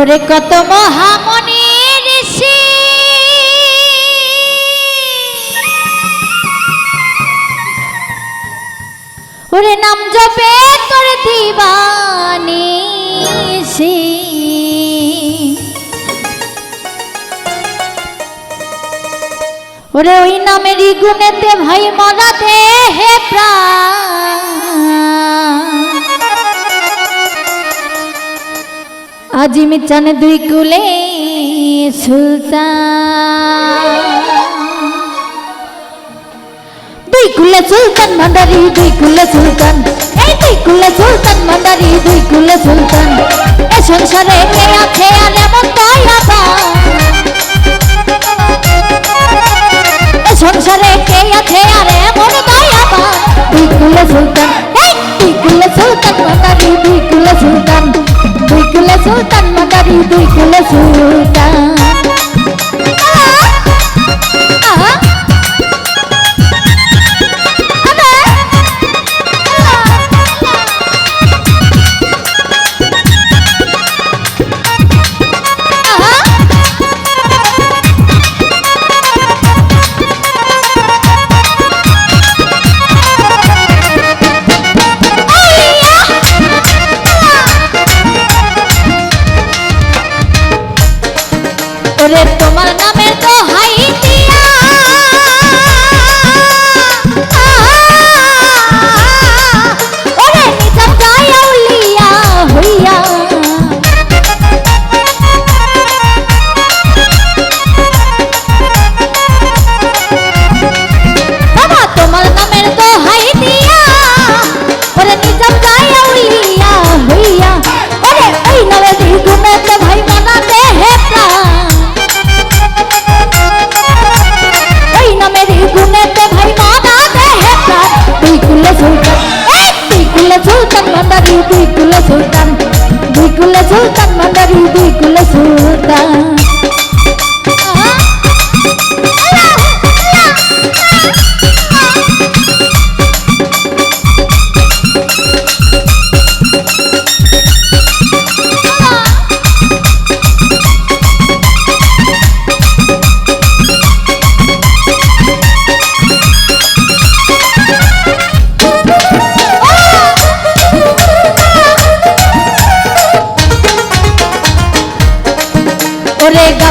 ওরে কত মহামনি ঋষি। ওরে নাম জপে তোর দিবানি ওরে ওই নামেরই গুণেতে ভাই মরা দে হে প্রাণ। আজি মিচানে দুই কুলে সুলতান। দুই কুলে সুলতান ভান্ডারি, দুই কুলে সুলতান। এই দুই কুলে সুলতান ভান্ডারি, দুই কুলে সুলতান। এ সংসারে কে আছে আর এমন দুই তোমার নামের তো হাই কুলে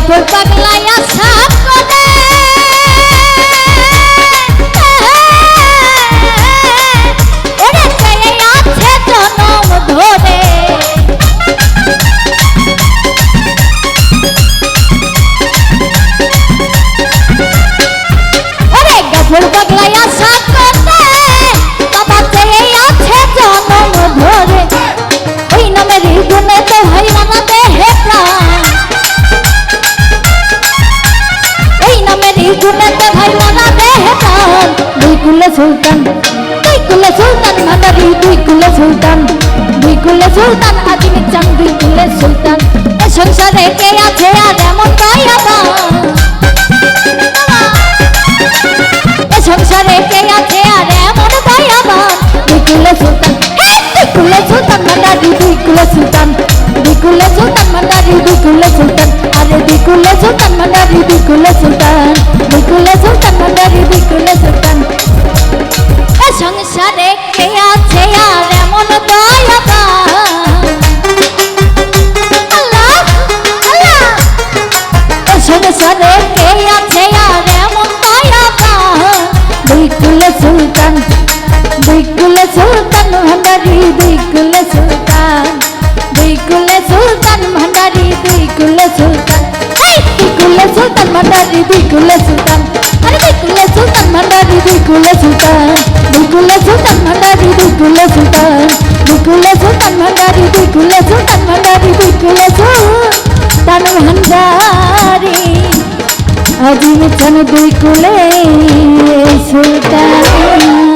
পাগলায়া সাপ ভাই মানা দেহে প্রাণ দুই কুলে সুলতান দুই কুলে সুলতান ভান্ডারি দুই কুলে সুলতান দুই কুলে সুলতান আদিমি চান দুই কুলে সুলতান এ সংসারে কে আছে আর এমন দয়াবা এ সংসারে কে আছে আর এমন দয়াবা দুই কুলে সুলতান দুই কুলে সুলতান ভান্ডারি দুই কুলে সুলতান দুই কুলে সুলতান ভান্ডারি দুই কুলে সুলতান আরে দুই কুলে সুলতান ভান্ডারি দুই কুলে সুলতান দুই কুলে সুলতান ভান্ডারি দুই কুলে সুলতান সংসারে কে আছে আর এমন আল্লাহ সংসারে কে আছে আর এমন দয়াবা দুই কুলে সুলতান দুই কুলে সুলতান ভান্ডারি দুই ভান্ডারি দুই কুলে সুলতান। আরে দুই কুলে সুলতান ভান্ডারি দুই কুলে সুলতান। দুই কুলে সুলতান ভান্ডারি দুই কুলে সুলতান। দুই কুলে সুলতান ভান্ডারি দুই কুলে সুলতান ভান্ডারি দুই কুলে সুলতান ভান্ডারি। আজি মিছন দুই কুলে সুলতান।